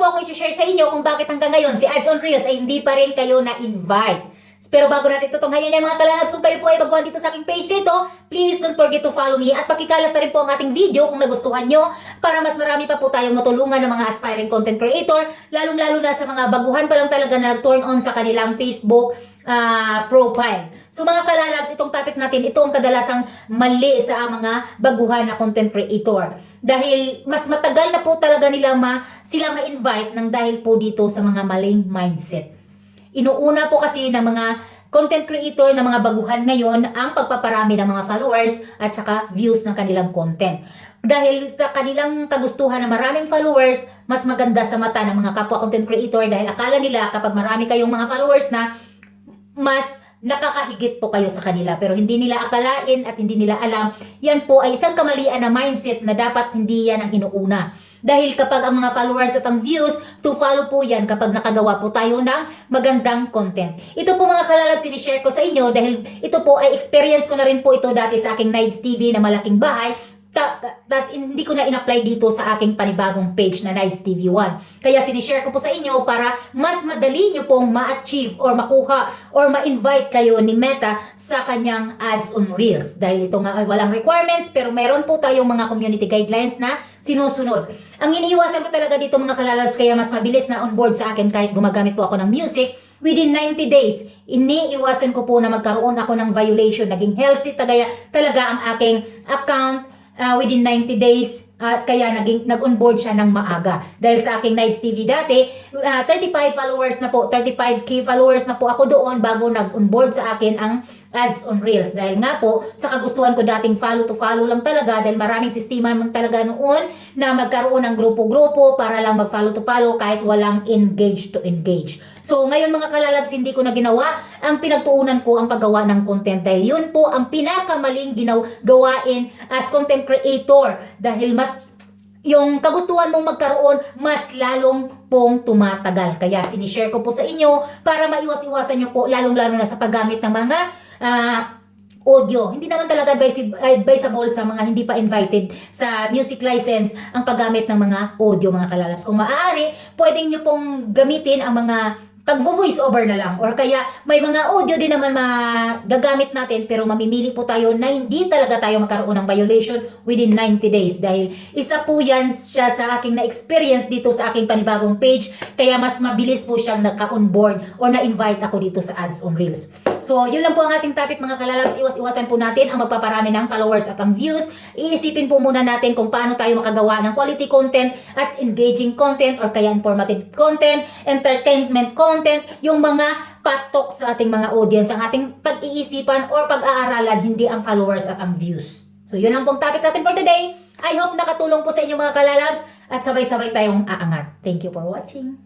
po akong i-share sa inyo kung bakit hanggang ngayon si Ads on Reels ay hindi pa rin kayo na-invite. Pero bago natin tutunghayan yan mga kalalabs, kung kayo po ay baguhan dito sa aking page dito, please don't forget to follow me at pakikalat na rin po ang ating video kung nagustuhan nyo para mas marami pa po tayong matulungan ng mga aspiring content creator, lalong-lalo na sa mga baguhan pa lang talaga na turn on sa kanilang Facebook ah, profile. So mga kalalabs, itong topic natin, ito ang kadalasang mali sa mga baguhan na content creator. Dahil mas matagal na po talaga nila ma, sila ma-invite ng dahil po dito sa mga maling mindset. Inuuna po kasi ng mga content creator ng mga baguhan ngayon ang pagpaparami ng mga followers at saka views ng kanilang content. Dahil sa kanilang kagustuhan na maraming followers, mas maganda sa mata ng mga kapwa content creator dahil akala nila kapag marami kayong mga followers na mas nakakahigit po kayo sa kanila. Pero hindi nila akalain at hindi nila alam yan po ay isang kamalian na mindset na dapat hindi yan ang inuuna. Dahil kapag ang mga followers at ang views to follow po yan kapag nakagawa po tayo ng magandang content. Ito po mga kalalab sinishare ko sa inyo dahil ito po ay experience ko na rin po ito dati sa aking Nights TV na malaking bahay Ta- tas hindi ko na in-apply dito sa aking panibagong page na Nights TV 1. Kaya sinishare ko po sa inyo para mas madali nyo pong ma-achieve or makuha or ma-invite kayo ni Meta sa kanyang ads on Reels. Dahil ito nga ay walang requirements pero meron po tayong mga community guidelines na sinusunod. Ang iniiwasan ko talaga dito mga kalalabs kaya mas mabilis na on board sa akin kahit gumagamit po ako ng music within 90 days, iniiwasan ko po na magkaroon ako ng violation. Naging healthy tagaya, talaga ang aking account uh, within 90 days at kaya naging nag-onboard siya ng maaga. Dahil sa aking Nice TV dati, uh, 35 followers na po, 35k followers na po ako doon bago nag-onboard sa akin ang ads on Reels. Dahil nga po, sa kagustuhan ko dating follow to follow lang talaga dahil maraming sistema naman talaga noon na magkaroon ng grupo-grupo para lang mag-follow to follow kahit walang engage to engage. So ngayon mga kalalabs, hindi ko na ginawa. Ang pinagtuunan ko ang paggawa ng content dahil yun po ang pinakamaling ginaw gawain as content creator dahil mas yung kagustuhan mong magkaroon, mas lalong pong tumatagal. Kaya sinishare ko po sa inyo para maiwas-iwasan nyo po, lalong-lalo na sa paggamit ng mga ah, audio. Hindi naman talaga advis- advisable sa mga hindi pa invited sa music license ang paggamit ng mga audio mga kalalabs. Kung maaari, pwedeng nyo pong gamitin ang mga pag-voice over na lang. Or kaya may mga audio din naman magagamit natin pero mamimili po tayo na hindi talaga tayo magkaroon ng violation within 90 days. Dahil isa po yan siya sa aking na-experience dito sa aking panibagong page. Kaya mas mabilis po siyang naka-onboard or na-invite ako dito sa ads on Reels. So, yun lang po ang ating topic mga kalalabs. Iwas-iwasan po natin ang magpaparami ng followers at ang views. Iisipin po muna natin kung paano tayo makagawa ng quality content at engaging content or kaya informative content, entertainment content, yung mga patok sa ating mga audience, ang ating pag-iisipan or pag-aaralan, hindi ang followers at ang views. So, yun lang pong topic natin for today. I hope nakatulong po sa inyo mga kalalabs at sabay-sabay tayong aangat. Thank you for watching.